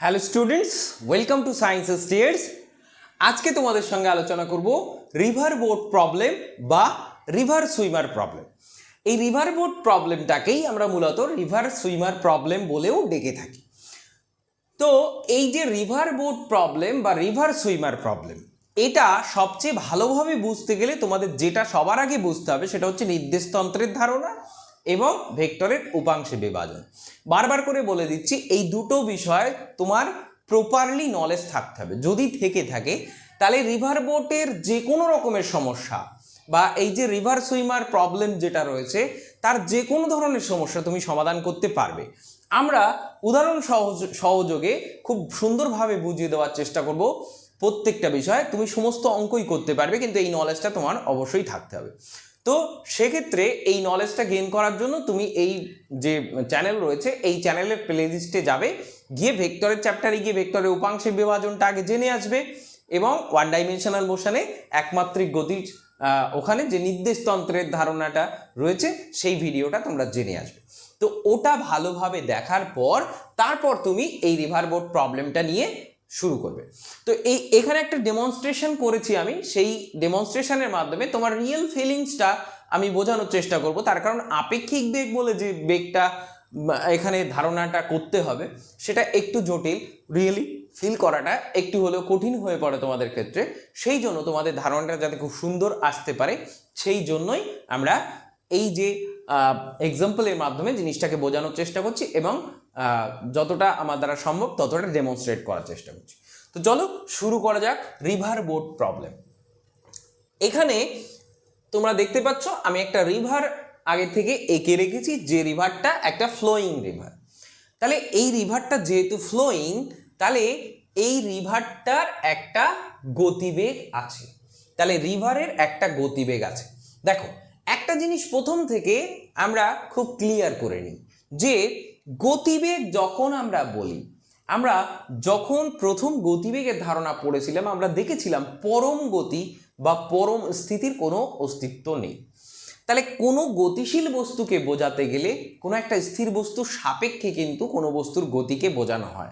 Hello students welcome to science stairs আজকে তোমাদের সঙ্গে আলোচনা করব রিভার বোট প্রবলেম বা রিভার সুইমার প্রবলেম এই রিভার বোট প্রবলেমটাকেই আমরা মূলত রিভার সুইমার প্রবলেম বলেও ডেকে থাকি। তো এই যে রিভার বোট প্রবলেম বা রিভার সুইমার প্রবলেম এটা সবচেয়ে ভালোভাবে বুঝতে গেলে তোমাদের যেটা সবার আগে বুঝতে হবে সেটা হচ্ছে নির্দেশতন্ত্রের ধারণা এবং ভেক্টরের উপাংশে বিভাজন। বারবার করে বলে দিচ্ছি, এই দুটো বিষয় তোমার প্রপারলি নলেজ থাকতে হবে। যদি থেকে থাকে, তাহলে রিভার বোটের যে কোনো রকমের সমস্যা বা এই যে রিভার সুইমার প্রবলেম যেটা রয়েছে, তার যে কোনো ধরনের সমস্যা তুমি সমাধান করতে পারবে। আমরা উদাহরণ সহজ, সহযোগে খুব সুন্দরভাবে বুঝিয়ে দেওয়ার চেষ্টা করব প্রত্যেকটা বিষয়। তুমি সমস্ত অঙ্কই করতে পারবে, কিন্তু এই নলেজটা তোমার অবশ্যই থাকতে হবে। তো সেক্ষেত্রে এই নলেজটা গেইন করার জন্য তুমি এই যে চ্যানেল রয়েছে, এই চ্যানেলের প্লেলিস্টে যাবে, গিয়ে ভেক্টরের চ্যাপ্টারে গিয়ে ভেক্টরের উপাংশের বিভাজনটা আগে জেনে আসবে এবং ওয়ান ডাইমেনশনাল মোশনে একমাত্রিক গতির ওখানে যে নির্দেশতন্ত্রের ধারণাটা রয়েছে, সেই ভিডিওটা তোমরা জেনে আসবে। তো ওটা ভালোভাবে দেখার পর, তারপর তুমি এই রিভার বোর্ড প্রবলেমটা নিয়ে শুরু করবে। তো এই, এখানে একটা ডেমনস্ট্রেশন করেছি আমি। সেই ডেমনস্ট্রেশনের মাধ্যমে তোমার রিয়েল ফিলিংসটা আমি বোঝানোর চেষ্টা করব। তার কারণ আপেক্ষিক বেগ বলে যে বেগটা এখানে ধারণাটা করতে হবে, সেটা একটু জটিল। রিয়েলি ফিল করাটা একটু হলেও কঠিন হয়ে পড়ে তোমাদের ক্ষেত্রে। সেই জন্য তোমাদের ধারণাটা যাতে খুব সুন্দর আসতে পারে, সেই জন্যই আমরা এই যে এক্সাম্পলের মাধ্যমে জিনিসটাকে বোঝানোর চেষ্টা করছি এবং যতটা আমার দ্বারা সম্ভব ততটা ডেমনস্ট্রেট করার চেষ্টা করছি। তো চলো শুরু করা যাক রিভার বোট প্রবলেম এখানে তোমরা দেখতে পাচ্ছ, আমি একটা রিভার আগে থেকে এঁকে রেখেছি, যে রিভারটা একটা ফ্লোয়িং রিভার তাহলে এই রিভারটা যেহেতু ফ্লোয়িং তাহলে এই রিভারটার একটা গতিবেগ আছে। তাহলে রিভারের একটা গতিবেগ আছে। দেখো, একটা জিনিস প্রথম থেকে আমরা খুব ক্লিয়ার করে নিই, যে গতিবেগ যখন আমরা বলি, আমরা যখন প্রথম গতিবেগের ধারণা পড়েছিলাম, আমরা দেখেছিলাম পরম গতি বা পরম স্থিতির কোনো অস্তিত্ব নেই। তাহলে কোনো গতিশীল বস্তুকে বোঝাতে গেলে কোনো একটা স্থির বস্তুর সাপেক্ষে কিন্তু কোনো বস্তুর গতিকে বোঝানো হয়।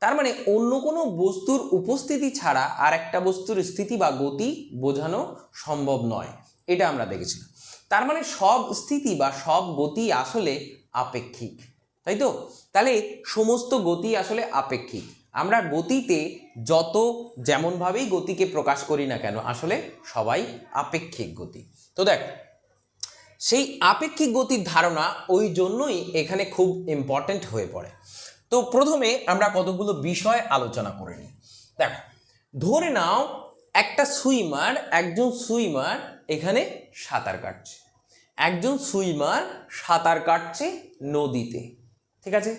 তার মানে অন্য কোনো বস্তুর উপস্থিতি ছাড়া আর একটা বস্তুর স্থিতি বা গতি বোঝানো সম্ভব নয়। এটা আমরা দেখেছিলাম। তার মানে সব স্থিতি বা সব গতি আসলে আপেক্ষিক। তাই তো? তাহলে সমস্ত গতি আসলে আপেক্ষিক। আমরা গতিতে যত যেমনভাবেই গতিকে প্রকাশ করি না কেন, আসলে সবাই আপেক্ষিক গতি। তো দেখ, সেই আপেক্ষিক গতির ধারণা ওই জন্যই এখানে খুব ইম্পর্ট্যান্ট হয়ে পড়ে। তো প্রথমে আমরা কতগুলো বিষয় আলোচনা করে নিই। দেখো, ধরে নাও একটা সুইমার, একজন সুইমার এখানে সাঁতার কাটছে। একজন সুইমার সাঁতার কাটছে নদীতে। ঠিক আছে?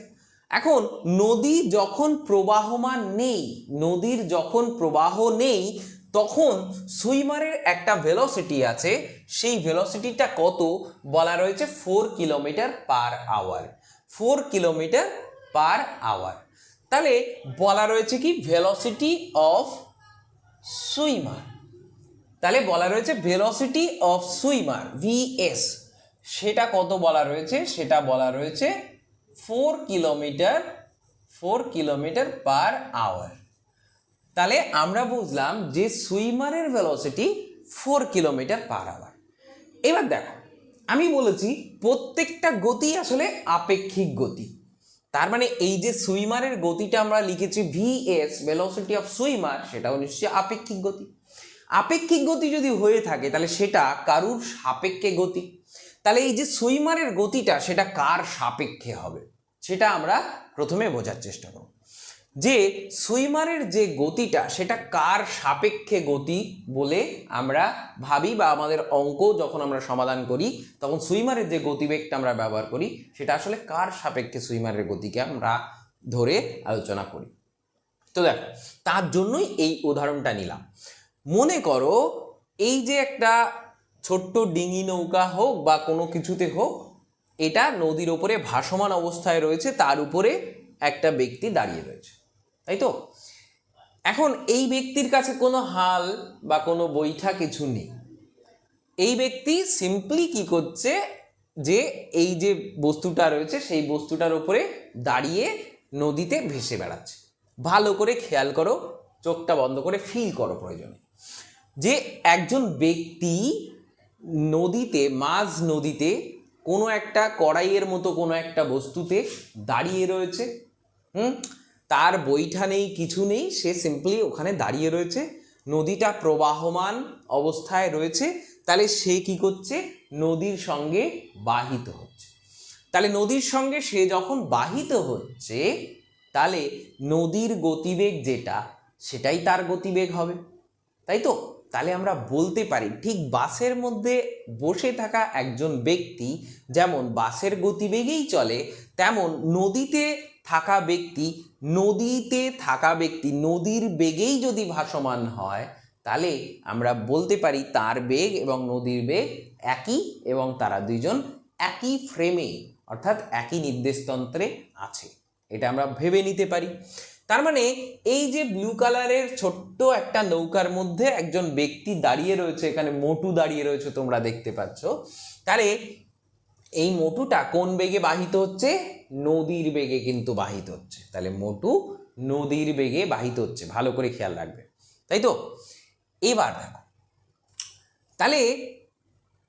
এখন নদী যখন প্রবাহমান নেই, নদীর যখন প্রবাহ নেই, তখন সুইমারের একটা ভেলোসিটি আছে। সেই ভেলোসিটিটা কত? বলা রয়েছে four kilometre per hour four kilometre per hour তাহলে বলা রয়েছে কি? Velocity of swimmer. তাহলে বলা রয়েছে ভেলোসিটি অফ সুইমার ভিএস সেটা কত বলা রয়েছে? সেটা বলা রয়েছে four kilometre four kilometre per hour তাহলে আমরা বুঝলাম যে সুইমারের velocity four kilometre per hour এবার দেখো, আমি বলেছি প্রত্যেকটা গতি আসলে আপেক্ষিক গতি। তার মানে এই যে সুইমারের গতিটা আমরা লিখেছি ভিএস ভেলোসিটি অফ সুইমার, সেটাও নিশ্চয়ই আপেক্ষিক গতি। আপেক্ষিক গতি যদি হয়ে থাকে, তাহলে সেটা কারুর সাপেক্ষে গতি? তাহলে এই যে সুইমারের গতিটা সেটা কার সাপেক্ষে হবে? সেটা আমরা প্রথমে বোঝার চেষ্টা করব। যে সুইমারের যে গতিটা সেটা কার সাপেক্ষে গতি বলে আমরা ভাবি বা আমাদের অঙ্ক যখন আমরা সমাধান করি, তখন সুইমারের যে গতিবেগটা আমরা ব্যবহার করি, সেটা আসলে কার সাপেক্ষে সুইমারের গতিকে আমরা ধরে আলোচনা করি। তো দেখো, তার জন্যই এই উদাহরণটা নিলাম। মনে করো এই যে একটা ছোট্ট ডিঙি নৌকা হোক বা কোনো কিছুতে হোক, এটা নদীর ওপরে ভাসমান অবস্থায় রয়েছে, তার উপরে একটা ব্যক্তি দাঁড়িয়ে রয়েছে। তাই তো? এখন এই ব্যক্তির কাছে কোনো হাল বা কোনো বৈঠা কিছু নেই। এই ব্যক্তি সিম্পলি কি করছে যে এই যে বস্তুটা রয়েছে, সেই বস্তুটার ওপরে দাঁড়িয়ে নদীতে ভেসে বেড়াচ্ছে। ভালো করে খেয়াল করো, চোখটা বন্ধ করে ফিল করো প্রয়োজনে। যে একজন ব্যক্তি নদীতে, মাঝ নদীতে কোনো একটা কড়াইয়ের মতো কোনো একটা বস্তুতে দাঁড়িয়ে রয়েছে। হুম? তার বৈঠা নেই, কিছু নেই, সে সিম্পলি ওখানে দাঁড়িয়ে রয়েছে। নদীটা প্রবাহমান অবস্থায় রয়েছে। তাহলে সে কি করছে? নদীর সঙ্গে বাহিত হচ্ছে। তাহলে নদীর সঙ্গে সে যখন বাহিত হচ্ছে, তাহলে নদীর গতিবেগ যেটা, সেটাই তার গতিবেগ হবে। তাই তো? তাহলে আমরা বলতে পারি, ঠিক বাসের মধ্যে বসে থাকা একজন ব্যক্তি যেমন বাসের গতিবেগেই চলে, তেমন নদীতে থাকা ব্যক্তি, নদীতে থাকা ব্যক্তি নদীর বেগেই যদি ভাসমান হয়, তাহলে আমরা বলতে পারি তার বেগ এবং নদীর বেগ একই এবং তারা দুইজন একই ফ্রেমে অর্থাৎ একই নির্দেশতন্ত্রে আছে। এটা আমরা ভেবে নিতে পারি। তার মানে এই যে ব্লু কালারের ছোট্ট একটা নৌকার মধ্যে একজন ব্যক্তি দাঁড়িয়ে রয়েছে, এখানে মোটু দাঁড়িয়ে রয়েছে তোমরা দেখতে পাচ্ছ, তাহলে এই মোটুটা কোন বেগে বাহিত হচ্ছে? নদীর বেগে কিন্তু বাহিত হচ্ছে। তাহলে মোটু নদীর বেগে বাহিত হচ্ছে, ভালো করে খেয়াল রাখবে। তাই তো? এবার দেখো, তাহলে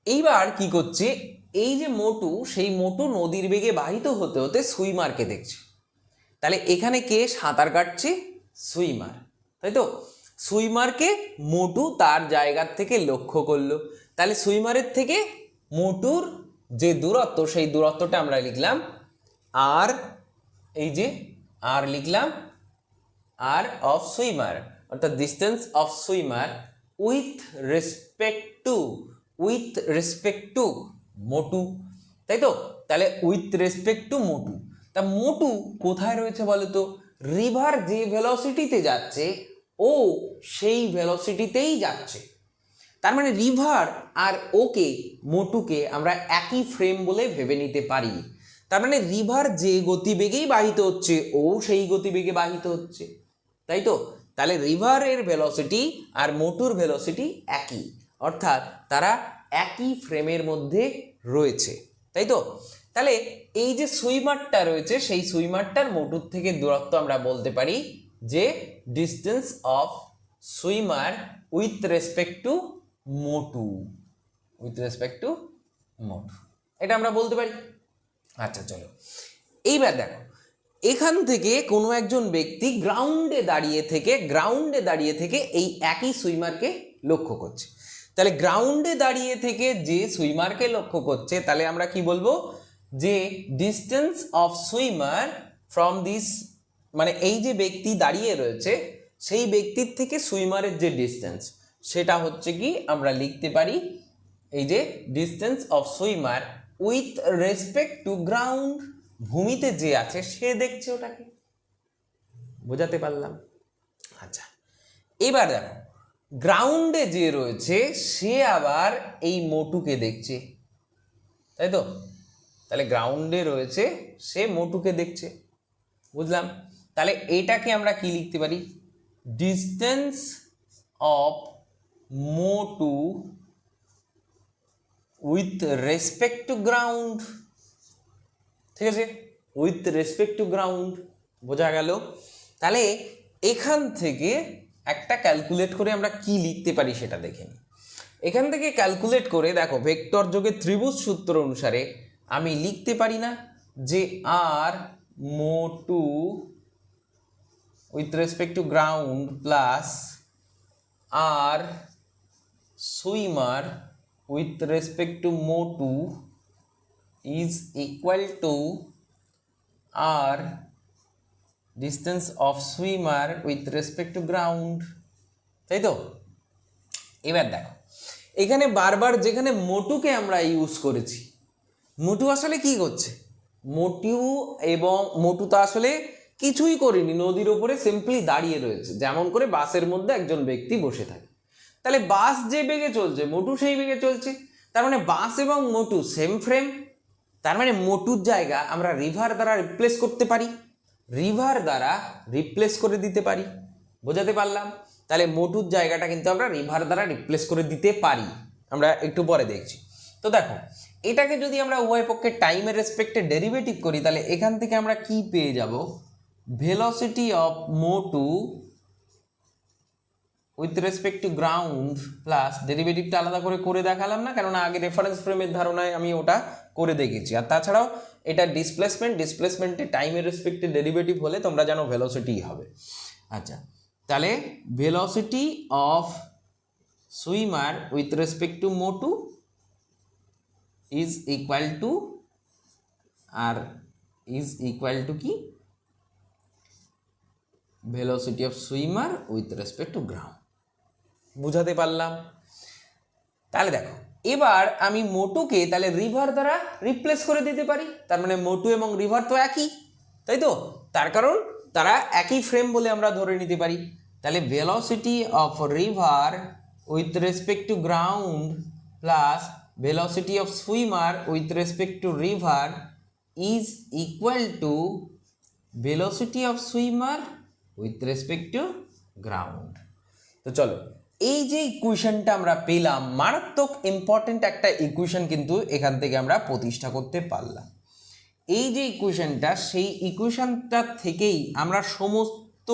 এইবার কি করছে? এই যে মোটু, সেই মোটু নদীর বেগে বাহিত হতে হতে সুইমারকে দেখছে। তাহলে এখানে কে সাঁতার কাটছে? সুইমার। তাই তো? সুইমারকে মোটু তার জায়গার থেকে লক্ষ্য করল। তাহলে সুইমারের থেকে মোটুর যে দূরত্ব, সেই দূরত্বটা আমরা লিখলাম আর, এই যে আর লিখলাম আর অফ সুইমার, অর্থাৎ distance of swimmer with respect to with respect to মোটু। তাই তো? তাহলে উইথ রেসপেক্ট টু মোটু। তা মোটু কোথায় রয়েছে বলো তো রিভার যে ভেলোসিটিতে যাচ্ছে, ও সেই ভেলোসিটিতেই যাচ্ছে। তার মানে রিভার আর ওকে, মোটুকে আমরা একই ফ্রেম বলে ভেবে নিতে পারি। তার মানে রিভার যে গতিবেগেই বাহিত হচ্ছে, ও সেই গতিবেগে বাহিত হচ্ছে। তাই তো? তাহলে রিভারের ভেলোসিটি আর মোটুর ভেলোসিটি একই। অর্থাৎ তারা একই ফ্রেমের মধ্যে রয়েছে। তাই তো? তাহলে এই যে সুইমারটা রয়েছে, সেই সুইমারটার মোটুর থেকে দূরত্ব আমরা বলতে পারি যে distance of swimmer with respect to Motu. With respect to মোটু। এটা আমরা বলতে পারি। আচ্ছা চলো। এইবার দেখো, এখান থেকে কোনো একজন ব্যক্তি গ্রাউন্ডে দাঁড়িয়ে থেকে গ্রাউন্ডে দাঁড়িয়ে থেকে এই একই সুইমারকে লক্ষ্য করছে। তাহলে গ্রাউন্ডে দাঁড়িয়ে থেকে যে সুইমারকে লক্ষ্য করছে, তাহলে আমরা কি বলব? যে distance of swimmer from this মানে এই যে ব্যক্তি দাঁড়িয়ে রয়েছে, সেই ব্যক্তির থেকে সুইমারের যে ডিস্টেন্স সেটা হচ্ছে কি আমরা লিখতে পারি এই যে distance of swimmer with respect to ground ভূমিতে যে আছে সে দেখছে ওটাকে। বোঝাতে পারলাম? আচ্ছা এবার দেখো গ্রাউন্ডে যে রয়েছে, সে আবার এই মোটুকে দেখছে। তাই তো? তাহলে গ্রাউন্ডে রয়েছে, সে মোটুকে দেখছে। বুঝলাম? তাহলে এটাকে আমরা কি লিখতে পারি? Distance of Motu with respect to ground ঠিক আছে? উইথ রেসপেক্ট টু গ্রাউন্ড বোঝা গেল। তাহলে এখান থেকে একটা ক্যালকুলেট করে আমরা কি লিখতে পারি সেটা দেখে নিই। এখান থেকে ক্যালকুলেট করে, দেখো ভেক্টর যোগে ত্রিভুজ সূত্র অনুসারে আমি লিখতে পারি না যে R Motu with respect to ground plus R swimmer with respect to Motu is equal to R distance of swimmer with respect to ground. তাই তো? এবার দেখো, এখানে বারবার যেখানে মোটুকে আমরা ইউজ করেছি মোটু আসলে কি করছে? মোটু এবং মোটু তো আসলে কিছুই করেনি, নদীর ওপরে সিম্পলি দাঁড়িয়ে রয়েছে। যেমন করে বাসের মধ্যে একজন ব্যক্তি বসে থাকে। তাহলে বাস যে বেগে চলছে, মোটু সেই বেগে চলছে। তার মানে বাস এবং মোটু সেম ফ্রেম তার মানে মোটুর জায়গা আমরা রিভার দ্বারা রিপ্লেস করতে পারি। রিভার দ্বারা রিপ্লেস করে দিতে পারি। বোঝাতে পারলাম? তাহলে মোটুর জায়গাটা কিন্তু আমরা রিভার দ্বারা রিপ্লেস করে দিতে পারি। আমরা একটু পরে দেখছি। তো দেখো এটাকে যদি আমরা উভয় পক্ষে টাইমের রেসপেক্টে ডেরিভেটিভ করি, তাহলে এখান থেকে আমরা কি পেয়ে যাব? Velocity of Motu with respect to ground plus ডেরিভেটিভটা আলাদা করে করে দেখালাম না, কেননা আগে রেফারেন্স ফ্রেমের ধারণায় আমি ওটা করে দেখেছি। আর তাছাড়াও এটা ডিসপ্লেসমেন্ট ডিসপ্লেসমেন্টে টাইমের রেসপেক্টে ডেরিভেটিভ হলে তোমরা জানো ভেলোসিটি হবে। আচ্ছা তাহলে velocity of swimmer with respect to Motu is equal to R is equal to কি? Velocity of swimmer with respect to ground বুঝাতে পারলাম? তাহলে দেখো, এবার আমি মোটুকে তাহলে রিভার দ্বারা রিপ্লেস করে দিতে পারি। তার মানে মোটু এবং রিভার তো একই, তাই তো? তার কারণ তারা একই ফ্রেম বলে আমরা ধরে নিতে পারি। তাহলে velocity of river with respect to ground plus velocity of swimmer with respect to river is equal to velocity of swimmer with respect to ground তো চলো, এই যে ইকুয়েশনটা আমরা পেলাম, মারাত্মক ইম্পর্টেন্ট একটা ইকুয়েশন কিন্তু এখান থেকে আমরা প্রতিষ্ঠা করতে পারলাম। এই যে ইকুয়েশনটা সেই ইকুয়েশনটা থেকেই আমরা সমস্ত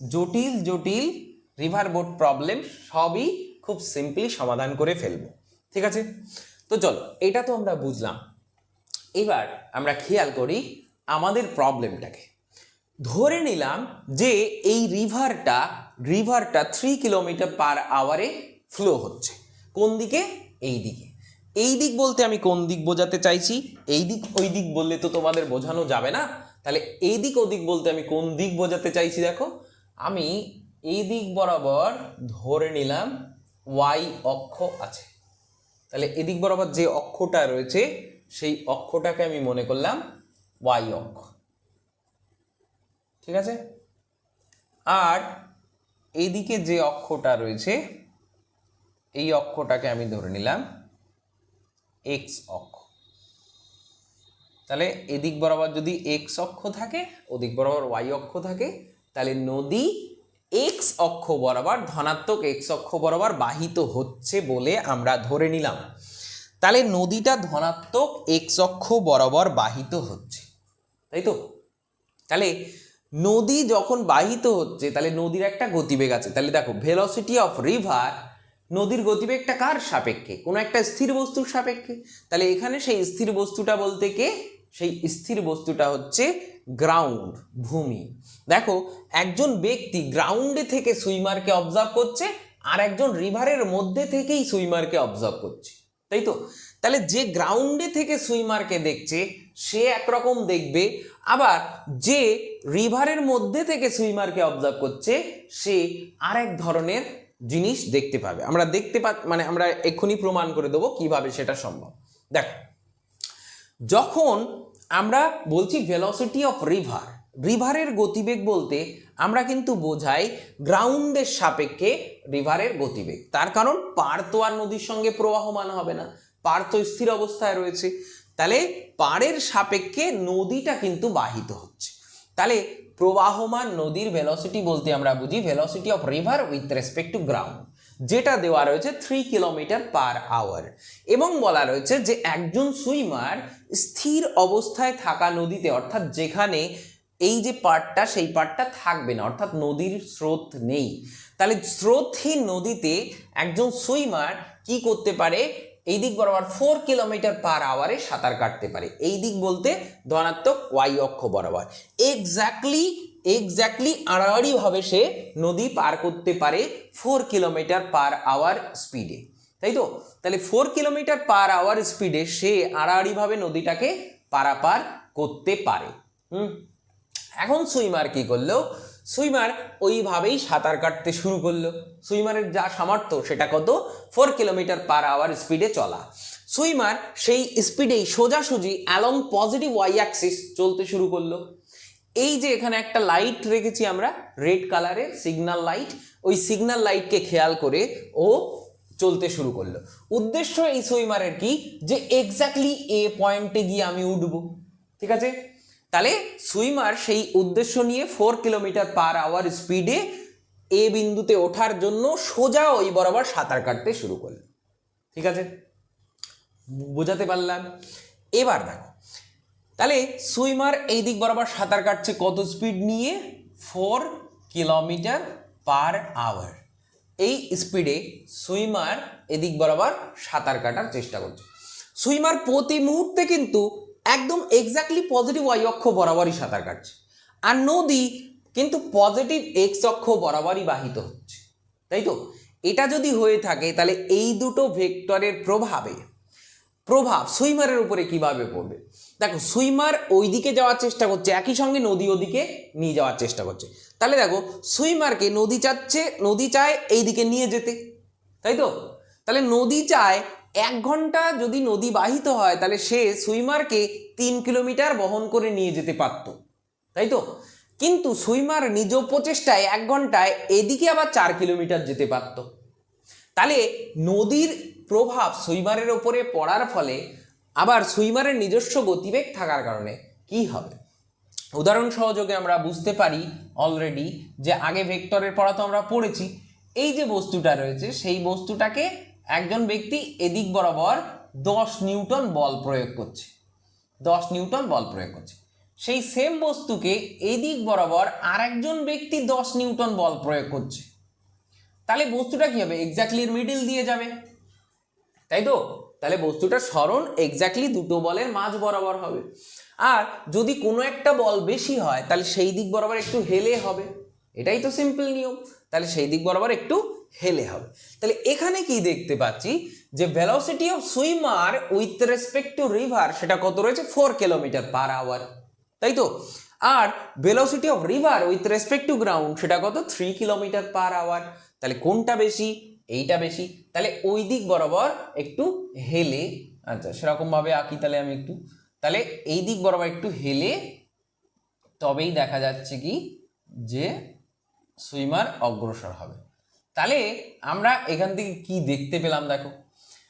জটিল জটিল রিভার বোট প্রবলেম সবই খুব সিম্পলি সমাধান করে ফেলব। ঠিক আছে? তো চলো, এটা তো আমরা বুঝলাম। এবার আমরা খেয়াল করি আমাদের প্রবলেমটাকে ধরে নিলাম যে এই রিভারটা রিভারটা থ্রি কিলোমিটার পার আওয়ারে ফ্লো হচ্ছে। কোন দিকে? এই দিকে। এই দিক বলতে আমি কোন দিক বোঝাতে চাইছি? এই দিক, ওই দিক বললে তো তোমাদের বোঝানো যাবে না। তাহলে এই দিক, ওদিক বলতে আমি কোন দিক বোঝাতে চাইছি দেখো? আমি এই দিক বরাবর ধরে নিলাম ওয়াই অক্ষ আছে। তাহলে এদিক বরাবর যে অক্ষটা রয়েছে, সেই অক্ষটাকে আমি মনে করলাম ওয়াই অক্ষ। ঠিক আছে? আর এদিকে যে অক্ষটা রয়েছে, এই অক্ষটাকে আমি ধরে নিলাম এক্স অক্ষ। তাহলে এদিক বরাবর যদি এক্স অক্ষ থাকে, ওদিক বরাবর ওয়াই অক্ষ থাকে, তাহলে নদী এক্স অক্ষ বরাবর ধনাত্মক এক্স অক্ষ বরাবর বাহিত হচ্ছে বলে আমরা ধরে নিলাম। তাহলে নদীটা ধনাত্মক এক্স অক্ষ বরাবর বাহিত হচ্ছে, তাই তো? তাহলে নদী যখন বাহিত হচ্ছে, তাহলে নদীর একটা গতিবেগ আছে। তাহলে দেখো ভেলোসিটি অফ রিভার নদীর গতিবেগটা কার সাপেক্ষে? কোনো একটা স্থির বস্তুর সাপেক্ষে। তাহলে এখানে সেই স্থির বস্তুটা বলতে কে? সেই স্থির বস্তুটা হচ্ছে গ্রাউন্ড ভূমি। দেখো, একজন ব্যক্তি গ্রাউন্ডে থেকে সুইমারকে অবজার্ভ করছে, আর একজন রিভারের মধ্যে থেকেই সুইমারকে অবজার্ভ করছে। তাই তো? তাহলে যে গ্রাউন্ডে থেকে সুইমারকে দেখছে, সে একরকম দেখবে, আবার যে রিভারের মধ্যে থেকে সুইমারকে অবজার্ভ করছে, সে আরেক ধরনের জিনিস দেখতে পাবে। আমরা দেখতে পা মানে আমরা এক্ষুনি প্রমাণ করে দেবো কীভাবে সেটা সম্ভব। দেখো যখন আমরা বলছি ভেলোসিটি অফ রিভার রিভারের গতিবেগ বলতে আমরা কিন্তু বোঝাই গ্রাউন্ডের সাপেক্ষে রিভারের গতিবেগ। তার কারণ পার তো আর নদীর সঙ্গে প্রবাহমান হবে না, পার তো স্থির অবস্থায় রয়েছে। তাহলে পাড়ের সাপেক্ষে নদীটা কিন্তু বাহিত হচ্ছে। তাহলে প্রবাহমান নদীর ভেলোসিটি বলতে আমরা বুঝি velocity of river with respect to ground যেটা দেওয়া রয়েছে থ্রি কিলোমিটার পার আওয়ার এবং বলা রয়েছে যে একজন সুইমার স্থির অবস্থায় থাকা নদীতে, অর্থাৎ যেখানে এই যে পার্টটা সেই পার্টটা থাকবে না, অর্থাৎ নদীর স্রোত নেই। তাহলে স্রোতহীন নদীতে একজন সুইমার কি করতে পারে? এই দিক বরাবর ফোর কিলোমিটার পার আওয়ারে সাঁতার কাটতে পারে। এই দিক বলতে ধনাত্মক ওয়াই অক্ষ বরাবর। এক্স্যাক্টলি এক্স্যাক্টলি আড়াআড়িভাবে সে নদী পার করতে পারে ফোর কিলোমিটার পার আওয়ার স্পিডে তাই তো? তাহলে ফোর কিলোমিটার পার আওয়ার স্পিডে সে আড়াআড়িভাবে নদীটাকে পারাপার করতে পারে। হুম? এখন সুইমার কি করল? সুইমার ওইভাবেই সাঁতার কাটতে শুরু করল। সুইমারের যা সামর্থ্য সেটা কত? ফোর কিলোমিটার পার আওয়ার স্পিডে চলা। সুইমার সেই স্পিডেই সোজাসুজি অ্যালং পজিটিভ ওয়াই অ্যাক্সিস চলতে শুরু করল। এই যে এখানে একটা লাইট রেখেছি আমরা রেড কালারের সিগনাল লাইট ওই সিগন্যাল লাইটকে খেয়াল করে ও চলতে শুরু করল। উদ্দেশ্য এই সুইমারের কি? যে এক্স্যাক্টলি এ পয়েন্টে গিয়ে আমি উঠবো। ঠিক আছে? তাহলে সুইমার সেই উদ্দেশ্য নিয়ে ফোর কিলোমিটার পার আওয়ার স্পিডে এ বিন্দুতে ওঠার জন্য সোজা ওই বরাবর সাঁতার কাটতে শুরু করল। ঠিক আছে? বোঝাতে পারলাম? এবার দেখো তাহলে সুইমার এই দিক বরাবর সাঁতার কাটছে কত স্পিড নিয়ে? ফোর কিলোমিটার পার আওয়ার এই স্পিডে সুইমার এদিক বরাবর সাঁতার কাটার চেষ্টা করছে। সুইমার প্রতি মুহূর্তে কিন্তু একদম এক্স্যাক্টলি পজিটিভ ওয়াই অক্ষ বরাবরই সাঁতার কাটছে। আর নদী কিন্তু পজিটিভ এক্স অক্ষ বরাবরই বাহিত হচ্ছে। তাই তো? এটা যদি হয়ে থাকে, তাহলে এই দুটো ভেক্টরের প্রভাবে প্রভাব সুইমারের উপরে কীভাবে পড়বে? দেখো, সুইমার ওই দিকে যাওয়ার চেষ্টা করছে, একই সঙ্গে নদী ওদিকে নিয়ে যাওয়ার চেষ্টা করছে। তাহলে দেখো, সুইমারকে নদী চাচ্ছে, নদী চায় এই দিকে নিয়ে যেতে, তাই তো? তাহলে নদী চায়, এক ঘণ্টা যদি নদী বাহিত হয়, তাহলে সে সুইমারকে তিন কিলোমিটার বহন করে নিয়ে যেতে পারত, তাই তো? কিন্তু সুইমার নিজ প্রচেষ্টায় এক ঘন্টায় এদিকে আবার চার কিলোমিটার যেতে পারত। তাহলে নদীর প্রভাব সুইমারের ওপরে পড়ার ফলে আবার সুইমারের নিজস্ব গতিবেগ থাকার কারণে কি হবে? উদাহরণ সহযোগে আমরা বুঝতে পারি অলরেডি যে আগে ভেক্টরের পড়া তো আমরা পড়েছি। এই যে বস্তুটা রয়েছে, সেই বস্তুটাকে একজন ব্যক্তি এদিক বরাবর দশ নিউটন বল প্রয়োগ করছে। দশ নিউটন বল প্রয়োগ করছে। সেই সেম বস্তুকে এদিক বরাবর আরেকজন ব্যক্তি দশ নিউটন বল প্রয়োগ করছে। তাহলে বস্তুটা কি হবে? এক্স্যাক্টলি মিডিল দিয়ে যাবে। তাই তো? তাহলে বস্তুটার স্মরণ এক্স্যাক্টলি দুটো বলের মাঝ বরাবর হবে। আর যদি কোনো একটা বল বেশি হয়, তাহলে সেই দিক বরাবর একটু হেলে হবে। এটাই তো সিম্পল নিয়ম। তাহলে সেই দিক বরাবর একটু হেলে হবে। তাহলে এখানে কি দেখতে পাচ্ছি? যে velocity of swimmer with respect to river সেটা কত রয়েছে? ফোর কিলোমিটার পার আওয়ার তাই তো? আর velocity of river with respect to ground সেটা কত? থ্রি কিলোমিটার পার আওয়ার তাহলে কোনটা বেশি? এইটা বেশি। তাহলে ওই দিক বরাবর একটু হেলে আচ্ছা সেরকমভাবে আঁকি তাহলে আমি একটু। তাহলে এই দিক বরাবর একটু হেলে, তবেই দেখা যাচ্ছে কি যে সুইমার অগ্রসর হবে। তাহলে আমরা এখান থেকে কি দেখতে পেলাম দেখো?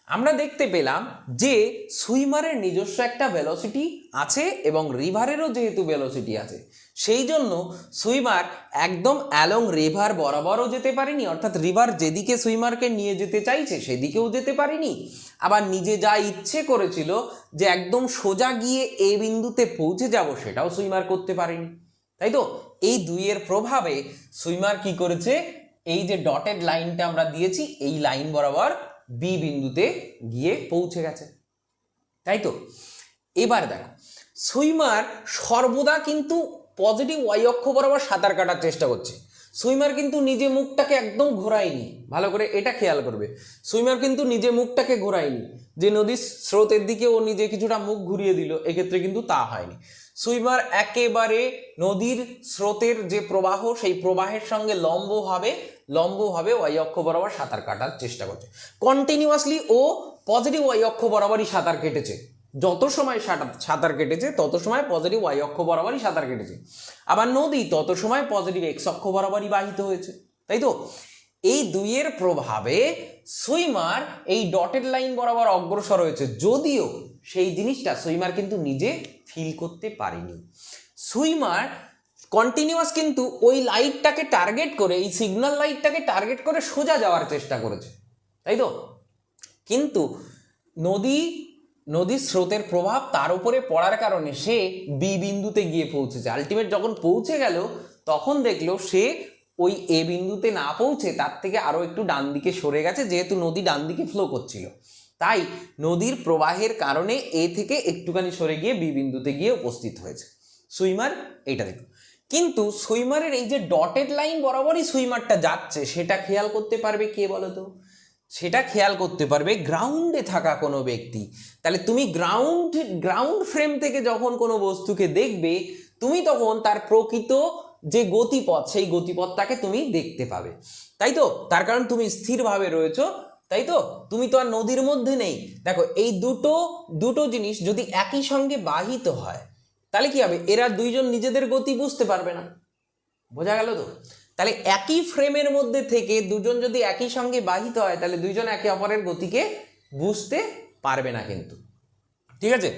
আমরা দেখতে পেলাম যে সুইমারের নিজস্ব একটা ভেলোসিটি আছে এবং রিভারেরও যেহেতু ভেলোসিটি আছে। সেই জন্য সুইমার একদম অ্যালং রিভার বরাবরও যেতে পারেনি, অর্থাৎ রিভার যেদিকে সুইমারকে নিয়ে যেতে চাইছে সেদিকেও যেতে পারেনি। আবার নিজে যা ইচ্ছে করেছিল যে একদম সোজা গিয়ে এ বিন্দুতে পৌঁছে যাব, সেটাও সুইমার করতে পারেনি। তাই তো? এই দুইয়ের প্রভাবে সুইমার কি করেছে? এই যে ডটেড লাইনটা আমরা দিয়েছি, এই লাইন বরাবর বি বিন্দুতে গিয়ে পৌঁছে গেছে। তাই তো? এবার দেখো, সুইমার সর্বদা কিন্তু পজিটিভ ওয়াই অক্ষ বরাবর সাঁতার কাটার চেষ্টা করছে। সুইমার কিন্তু নিজে মুখটাকে একদম ঘোরায়নি। ভালো করে এটা খেয়াল করবে। সুইমার কিন্তু নিজে মুখটাকে ঘোরায়নি। যে নদীর স্রোতের দিকে ও নিজে কিছুটা মুখ ঘুরিয়ে দিল, এক্ষেত্রে কিন্তু তা হয়নি। সুইমার একেবারে নদীর স্রোতের যে প্রবাহ, সেই প্রবাহের সঙ্গে লম্বভাবে লম্বভাবে ওয়াই অক্ষ বরাবর সাঁতার কাটার চেষ্টা করছে। কন্টিনিউয়াসলি ও পজিটিভ ওয়াই অক্ষ বরাবরই সাঁতার কেটেছে। যত সময় সাঁতার কেটেছে, তত সময় পজিটিভ ওয়াই অক্ষ বরাবরই সাঁতার কেটেছে। আবার নদী তত সময় পজিটিভ এক্স অক্ষ বরাবরই বাহিত হয়েছে, তাই তো? এই দুইয়ের প্রভাবে সুইমার এই ডটেড লাইন বরাবর অগ্রসর হয়েছে, যদিও সেই জিনিসটা সুইমার কিন্তু নিজে ফিল করতে পারেনি। সুইমার কন্টিনিউয়াস কিন্তু ওই লাইটটাকে টার্গেট করে, এই সিগন্যাল লাইটটাকে টার্গেট করে সোজা যাওয়ার চেষ্টা করেছে, তাই তো? কিন্তু নদী নদীর স্রোতের প্রভাব তার উপরে পড়ার কারণে সে বি বিন্দুতে গিয়ে পৌঁছেছে। আলটিমেট যখন পৌঁছে গেল, তখন দেখল সে ওই এ বিন্দুতে না পৌঁছে তার থেকে আরও একটু ডান দিকে সরে গেছে, যেহেতু নদী ডান দিকে ফ্লো করছিল। তাই নদীর প্রবাহের কারণে এ থেকে একটুখানি সরে গিয়ে বি বিন্দুতে গিয়ে উপস্থিত হয়েছে। সুইমার এইটা দেখুন কিন্তু সুইমারের এই যে ডটেড লাইন বরাবরই সুইমারটা যাচ্ছে, সেটা খেয়াল করতে পারবে কে বলো তো সেটা খেয়াল করতে পারবে গ্রাউন্ডে থাকা কোনো ব্যক্তি। তাহলে তুমি গ্রাউন্ড গ্রাউন্ড ফ্রেম থেকে যখন কোনো বস্তুকে দেখবে, তুমি তখন তার প্রকৃত যে গতিপথ, সেই গতিপথটাকে তুমি দেখতে পাবে। তাই তো? তার কারণ তুমি স্থিরভাবে রয়েছো, তাই তো? তুমি তো আর নদীর মধ্যে নেই। দেখো, এই দুটো দুটো জিনিস যদি একই সঙ্গে বাহিত হয়, তাহলে কি হবে? এরা দুইজন নিজেদের গতি বুঝতে পারবে না। বোঝা গেল তো? তাহলে একই ফ্রেমের মধ্যে থেকে দুজন যদি একই সঙ্গে বাহিত হয়, তাহলে দুইজন একে অপরের গতিকে বুঝতে পারবে না কিন্তু। ঠিক আছে?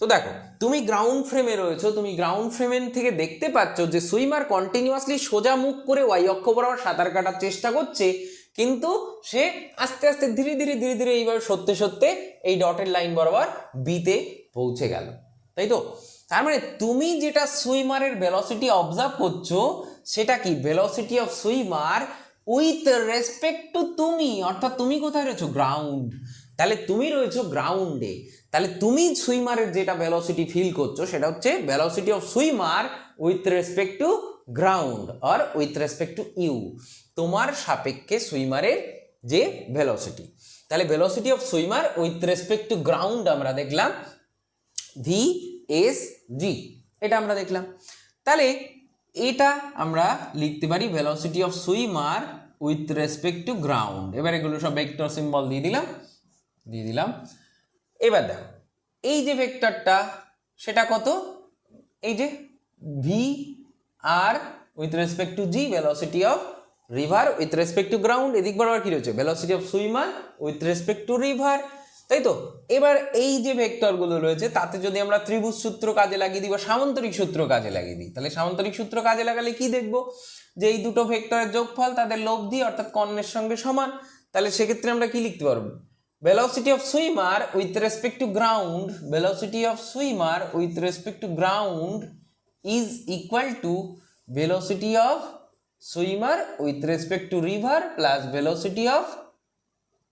তো দেখো, তুমি গ্রাউন্ড ফ্রেমে রয়েছো, তুমি গ্রাউন্ড ফ্রেমের থেকে দেখতে পাচ্ছ যে সুইমার কন্টিনিউয়াসলি সোজা মুখ করে ওয়াই অক্ষ বরাবর সাঁতার কাটার চেষ্টা করছে, কিন্তু সে আস্তে আস্তে ধীরে ধীরে ধীরে ধীরে এইভাবে সত্যি সত্যি এই ডটের লাইন বরাবর বিতে পৌঁছে গেল। তাই তো? তার মানে তুমি যেটা সুইমারের ভেলোসিটি অবজার্ভ করছ সেটা কি? Velocity of swimmer with respect to তুমি, অর্থাৎ তুমি কোথায় রয়েছো? গ্রাউন্ড তাহলে তুমি রয়েছো গ্রাউন্ডে তাহলে তুমি সুইমারের যেটা ভেলোসিটি ফিল করছ, সেটা হচ্ছে velocity of swimmer with respect to ground R with respect to you তোমার সাপেক্ষে সুইমারের যে ভেলোসিটি তাহলে velocity of swimmer with respect to ground আমরা দেখলাম ভি এস জি এটা আমরা দেখলাম। তাহলে এটা আমরা লিখতে পারি velocity of swimmer with respect to ground এবার এগুলো সব ভেক্টর সিম্বল দিয়ে দিলাম দিয়ে দিলাম। এবার দেখো, এই যে ভেক্টরটা সেটা কত? এই যে V R with respect to G velocity of river with respect to ground এদিক বরাবর কি রয়েছে? Velocity of swimmer with respect to river তাই তো? এবার এই যে ভেক্টরগুলো রয়েছে, তাতে যদি আমরা ত্রিভুজ সূত্র কাজে লাগিয়ে দিই বা সামান্তরিক সূত্র কাজে লাগিয়ে দিই, তাহলে সামান্তরিক সূত্র কাজে লাগালে কি দেখব? যে এই দুটো ভেক্টরের যোগফল তাদের লব্ধি অর্থাৎ কর্ণের সঙ্গে সমান। তাহলে সেক্ষেত্রে আমরা কি লিখতে পারব? Velocity of swimmer with respect to ground velocity of swimmer with respect to ground is equal to velocity of swimmer with respect to river plus velocity of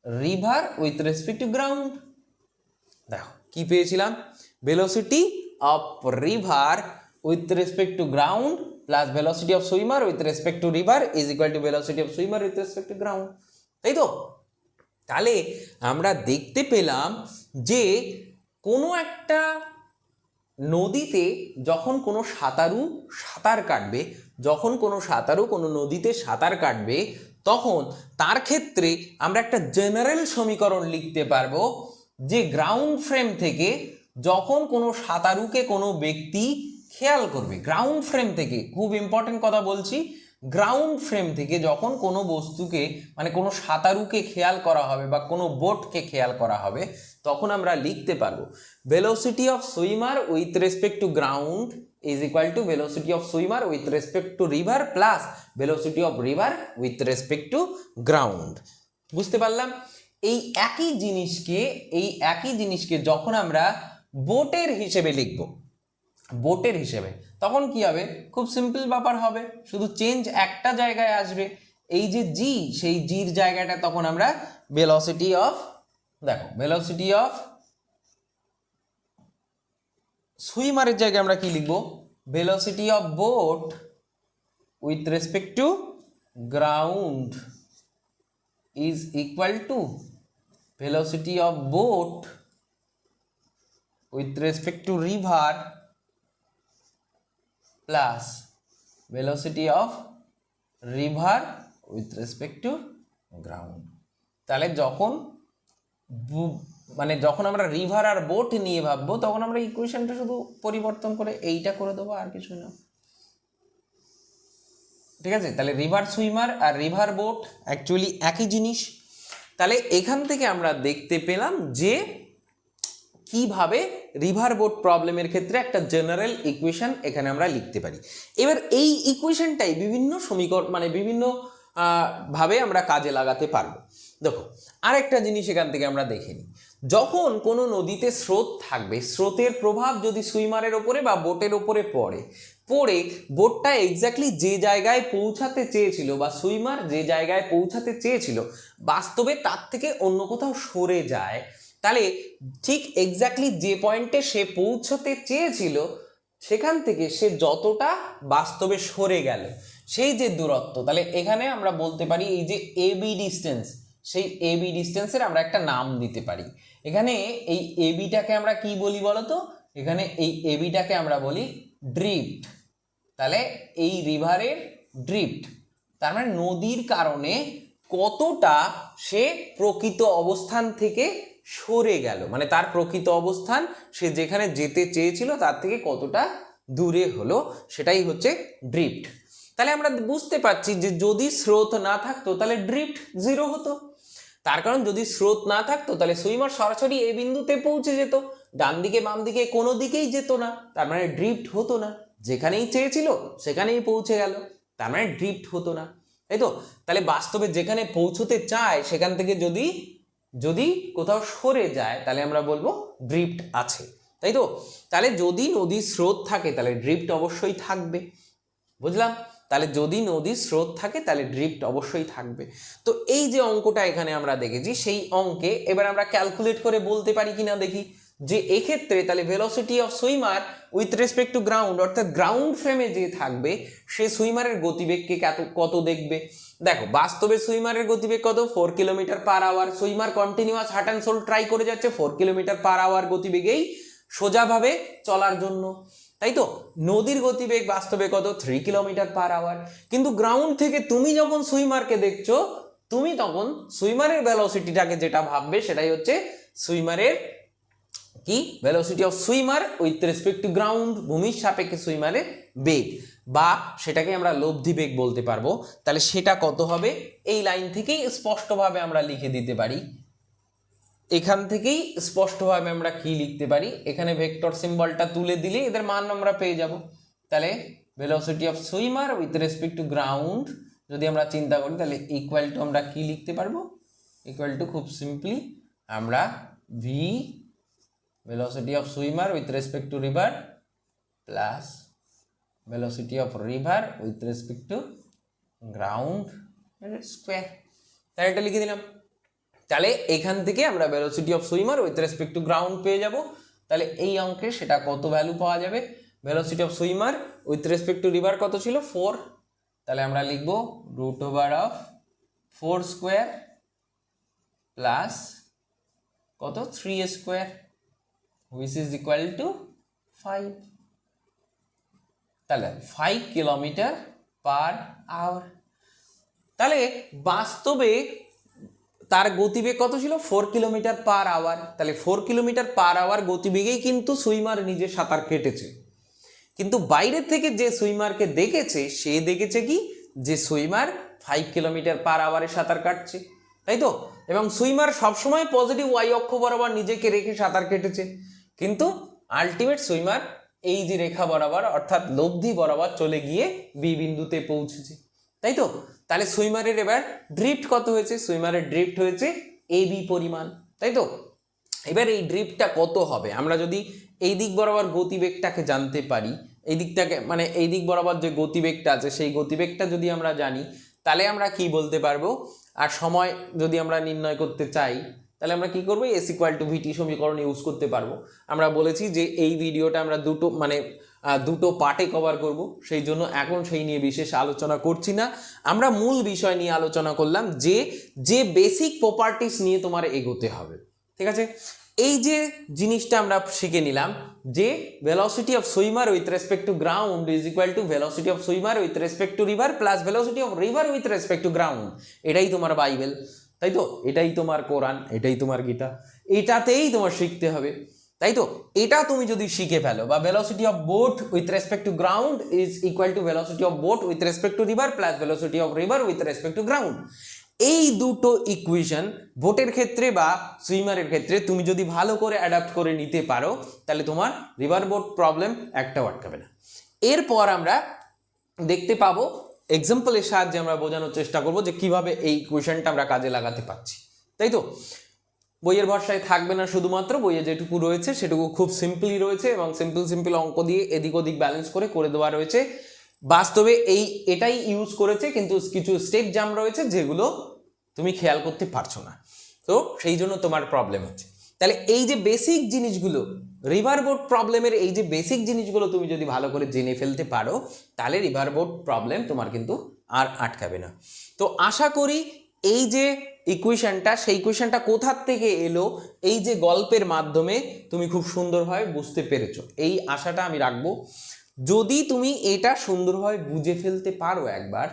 river with respect to ground. দেখো, কি পেয়েছিলাম? Velocity of river with respect to ground plus velocity of swimmer with respect to river is equal to velocity of swimmer with respect to ground তাই তো? তাহলে আমরা দেখতে পেলাম যে কোনো একটা নদীতে যখন কোনো সাঁতারু সাঁতার কাটবে, যখন কোনো সাঁতারু কোনো নদীতে সাঁতার কাটবে তখন তার ক্ষেত্রে আমরা একটা জেনারেল সমীকরণ লিখতে পারব, যে গ্রাউন্ড ফ্রেম থেকে যখন কোনো সাঁতারুকে কোনো ব্যক্তি খেয়াল করবে গ্রাউন্ড ফ্রেম থেকে খুব ইম্পর্টেন্ট কথা বলছি গ্রাউন্ড ফ্রেম থেকে যখন কোনো বস্তুকে মানে কোনো সাঁতারুকে খেয়াল করা হবে বা কোনো বোটকে খেয়াল করা হবে, তখন আমরা লিখতে পারব velocity of swimmer with respect to ground is equal to velocity of swimmer with respect to river plus velocity of river with respect to ground বুঝতে পারলাম? এই একই জিনিসকে, এই একই জিনিসকে যখন আমরা বোটের হিসেবে লিখব, বোটের হিসেবে তখন কি হবে? খুব সিম্পল ব্যাপার হবে। শুধু চেঞ্জ একটা জায়গায় আসবে। এই যে জি সেই জির জায়গাটা তখন আমরা ভেলোসিটি অফ দেখো ভেলোসিটি অফ সুইমারের জায়গায় আমরা কি লিখব? Velocity of boat with respect to ground is equal to velocity of boat with respect to river plus velocity of river with respect to ground. তাহলে যখন মানে যখন আমরা রিভার আর বোট নিয়ে ভাববো, তখন আমরা ইকুয়েশনটা শুধু পরিবর্তন করে এইটা করে দেবো আর কিছু না। ঠিক আছে? তাহলে রিভার সুইমার আর রিভার বোট অ্যাকচুয়ালি একই জিনিস। তাহলে এখান থেকে আমরা দেখতে পেলাম যে কীভাবে রিভার বোট প্রবলেমের ক্ষেত্রে একটা জেনারেল ইকুয়েশন এখানে আমরা লিখতে পারি। এবার এই ইকুয়েশনটাই বিভিন্ন সমীকরণ মানে বিভিন্ন ভাবে আমরা কাজে লাগাতে পারব। দেখো, আরেকটা জিনিস এখান থেকে আমরা দেখে নিই। যখন কোনো নদীতে স্রোত থাকবে, স্রোতের প্রভাব যদি সুইমারের ওপরে বা বোটের ওপরে পড়ে পড়ে বোটটা এক্স্যাক্টলি যে জায়গায় পৌঁছাতে চেয়েছিল বা সুইমার যে জায়গায় পৌঁছাতে চেয়েছিল, বাস্তবে তার থেকে অন্য কোথাও সরে যায় তাহলে ঠিক এক্স্যাক্টলি যে পয়েন্টে সে পৌঁছতে চেয়েছিল, সেখান থেকে সে যতটা বাস্তবে সরে গেল, সেই যে দূরত্ব, তাহলে এখানে আমরা বলতে পারি এই যে এবি ডিস্টেন্স সেই এবি ডিস্টেন্সের আমরা একটা নাম দিতে পারি। এখানে এই এবিটাকে আমরা কি বলি বলো তো এখানে এই এবিটাকে আমরা বলি ড্রিফট তাহলে এই রিভারের ড্রিফট তার মানে নদীর কারণে কতটা সে প্রকৃত অবস্থান থেকে সরে গেল। মানে তার প্রকৃত অবস্থান, সে যেখানে যেতে চেয়েছিল, তার থেকে কতটা দূরে হলো, সেটাই হচ্ছে ড্রিফট তাহলে আমরা বুঝতে পারছি যে যদি স্রোত না থাকতো, তাহলে ড্রিফট জিরো হতো। তার কারণ যদি স্রোত না থাকতো, তাহলে সুইমার সরাসরি এই বিন্দুতে পৌঁছে যেত। ডান দিকে, বাম দিকে কোনো দিকেই যেত না। তার মানে ড্রিফট হতো না। যেখানেই চেয়েছিল, সেখানেই পৌঁছে গেল। তার মানে ড্রিফট হতো না। তাই তো? তাহলে বাস্তবে যেখানে পৌঁছতে চায়, সেখান থেকে যদি যদি কোথাও সরে যায়, তাহলে আমরা বলব ড্রিফট আছে। তাই তো? তাহলে যদি নদীর স্রোত থাকে, তাহলে ড্রিফট অবশ্যই থাকবে। বুঝলাম? তাহলে যদি নদীর স্রোত থাকে, তাহলে ড্রিফট অবশ্যই থাকবে। তো এই যে অঙ্কটা এখানে আমরা দেখেছি, সেই অঙ্কে এবার আমরা ক্যালকুলেট করে বলতে পারি কিনা দেখি। যে এক্ষেত্রে তাহলে velocity of swimmer with respect to ground অর্থাৎ গ্রাউন্ড ফ্রেমে যে থাকবে, সে সুইমারের গতিবেগকে কত কত দেখবে? দেখো, বাস্তবে সুইমারের গতিবেগ কত? Four kilometre per hour swimmer continuous heart and soul try করে যাচ্ছে ফোর কিলোমিটার পার আওয়ার গতিবেগেই সোজাভাবে চলার জন্য। তাই তো? নদীর গতিবেগ বাস্তবে কত? থ্রি কিলোমিটার পার আওয়ার কিন্তু গ্রাউন্ড থেকে তুমি যখন সুইমারকে দেখছ, তুমি তখন সুইমারের ভেলোসিটিটাকে যেটা ভাববে, সেটাই হচ্ছে সুইমারের কি? Velocity of swimmer with respect to ground ভূমির সাপেক্ষে সুইমারের বেগ। বা সেটাকে আমরা লব্ধি বেগ বলতে পারব। তাহলে সেটা কত হবে? এই লাইন থেকেই স্পষ্টভাবে আমরা লিখে দিতে পারি। এখান থেকেই স্পষ্টভাবে আমরা কি লিখতে পারি? এখানে ভেক্টর সিম্বলটা তুলে দিলে এদের মান আমরা পেয়ে যাব। তাহলে velocity of swimmer with respect to ground যদি আমরা চিন্তা করি, তাহলে ইকুয়াল টু আমরা কি লিখতে পারব? ইকুয়াল টু খুব সিম্পলি আমরা V velocity of swimmer with respect to river plus velocity of river with respect to ground square তাহলে এটা লিখে দিলাম। তাহলে এখান থেকে আমরা velocity of swimmer with respect to ground পেয়ে যাব। তাহলে এই অঙ্কে সেটা কত ভ্যালু পাওয়া যাবে? Velocity of swimmer with respect to river কত ছিল? ফোর তাহলে আমরা লিখব root over of four square plus কত? Three square which is equal to 5 তাহলে 5 কিলোমিটার পার আওয়ার তাহলে বাস্তবে তার গতিবেগ কত ছিল? ফোর কিলোমিটার পার আওয়ার তাহলে ফোর কিলোমিটার পার আওয়ার গতিবেগেই কিন্তু সুইমার নিজে সাঁতার কেটেছে। কিন্তু বাইরের থেকে যে সুইমারকে দেখেছে, সে দেখেছে কি? যে সুইমার ফাইভ কিলোমিটার পার আওয়ারে সাঁতার কাটছে। তাই তো? এবং সুইমার সবসময় পজিটিভ ওয়াই অক্ষ বরাবর নিজেকে রেখে সাঁতার কেটেছে। কিন্তু আলটিমেট সুইমার এই যে রেখা বরাবর, অর্থাৎ লব্ধি বরাবর চলে গিয়ে বি বিন্দুতে পৌঁছেছে। তাই তো? তাহলে সুইমারের এবার ড্রিফট কত হয়েছে? সুইমারের ড্রিফট হয়েছে এ বি পরিমাণ। তাই তো? এবার এই ড্রিফটটা কত হবে? আমরা যদি এই দিক বরাবর গতিবেগটাকে জানতে পারি, এই দিকটাকে মানে এই দিক বরাবর যে গতিবেগটা আছে, সেই গতিবেগটা যদি আমরা জানি, তাহলে আমরা কি বলতে পারব? আর সময় যদি আমরা নির্ণয় করতে চাই তাহলে আমরা কি করব? এস ইকুয়াল টু ভিটি সমীকরণ ইউজ করতে পারব। আমরা বলেছি যে এই ভিডিওটা আমরা দুটো মানে দুটো পার্টে কভার করব। সেই জন্য এখন সেই নিয়ে বিশেষ আলোচনা করছি না। আমরা মূল বিষয় নিয়ে আলোচনা করলাম যে যে বেসিক প্রপার্টিস নিয়ে তোমার এগোতে হবে। ঠিক আছে? এই যে জিনিসটা আমরা শিখে নিলাম যে velocity of swimmer with respect to ground is equal to velocity of swimmer with respect to river plus velocity of river with respect to ground এটাই তোমার বাইবেল। তাই তো? এটাই তোমার কোরআন, এটাই তোমার গীতা, এটাতেই তোমার শিখতে হবে। তাই তো? এটা তুমি যদি শিখে ফেলো, বা velocity of boat with respect to ground is equal to velocity of boat with respect to river plus velocity of river with respect to ground এই দুটো ইকুয়েশন বোটের ক্ষেত্রে বা সুইমারের ক্ষেত্রে তুমি যদি ভালো করে অ্যাডাপ্ট করে নিতে পারো, তাহলে তোমার রিভার বোট প্রবলেম একটাও আটকাবে না। এরপর আমরা দেখতে পাবো এক্সাম্পলের সাহায্যে আমরা বোঝানোর চেষ্টা করব যে কীভাবে এই ইকুয়েশনটা আমরা কাজে লাগাতে পারছি। তাই তো? বইয়ের ভরসায় থাকবে না শুধুমাত্র, বইয়ে যেটুকু রয়েছে সেটুকু খুব সিম্পলি রয়েছে এবং সিম্পল সিম্পল অঙ্ক দিয়ে এদিক ওদিক ব্যালেন্স করে করে দেওয়া রয়েছে। বাস্তবে এই এটাই ইউজ করেছে, কিন্তু কিছু স্টেপ জাম রয়েছে যেগুলো তুমি খেয়াল করতে পারছ না। তো সেই জন্য তোমার প্রবলেম হচ্ছে। তাহলে এই যে বেসিক জিনিসগুলো রিভার বোট প্রবলেমের এই যে বেসিক জিনিসগুলো তুমি যদি ভালো করে জেনে ফেলতে পারো, তাহলে রিভার বোট প্রবলেম তোমার কিন্তু আর আটকাবে না। তো আশা করি এই যে ইকুয়েশনটা সেই ইকুয়েশনটা কোথার থেকে এলো, এই যে গল্পের মাধ্যমে তুমি খুব সুন্দরভাবে বুঝতে পেরেছ। এই আশাটা আমি রাখব। যদি তুমি এটা সুন্দরভাবে বুঝে ফেলতে পারো একবার,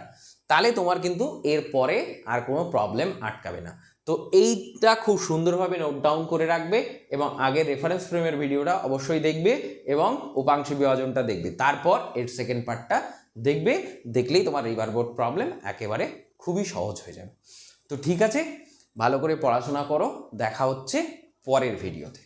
তাহলে তোমার কিন্তু এর পরে আর কোনো প্রবলেম আটকাবে না। তো এইটা খুব সুন্দরভাবে নোট ডাউন করে রাখবে এবং আগের রেফারেন্স ফ্রেমের ভিডিওটা অবশ্যই দেখবে এবং উপাংশ বিভাজনটা দেখবে। তারপর এর সেকেন্ড পার্টটা দেখবে, দেখলেই তোমার রিভার বোর্ড প্রবলেম একেবারে খুবই সহজ হয়ে যাবে। তো ঠিক আছে, ভালো করে পড়াশোনা করো, দেখা হচ্ছে পরের ভিডিওতে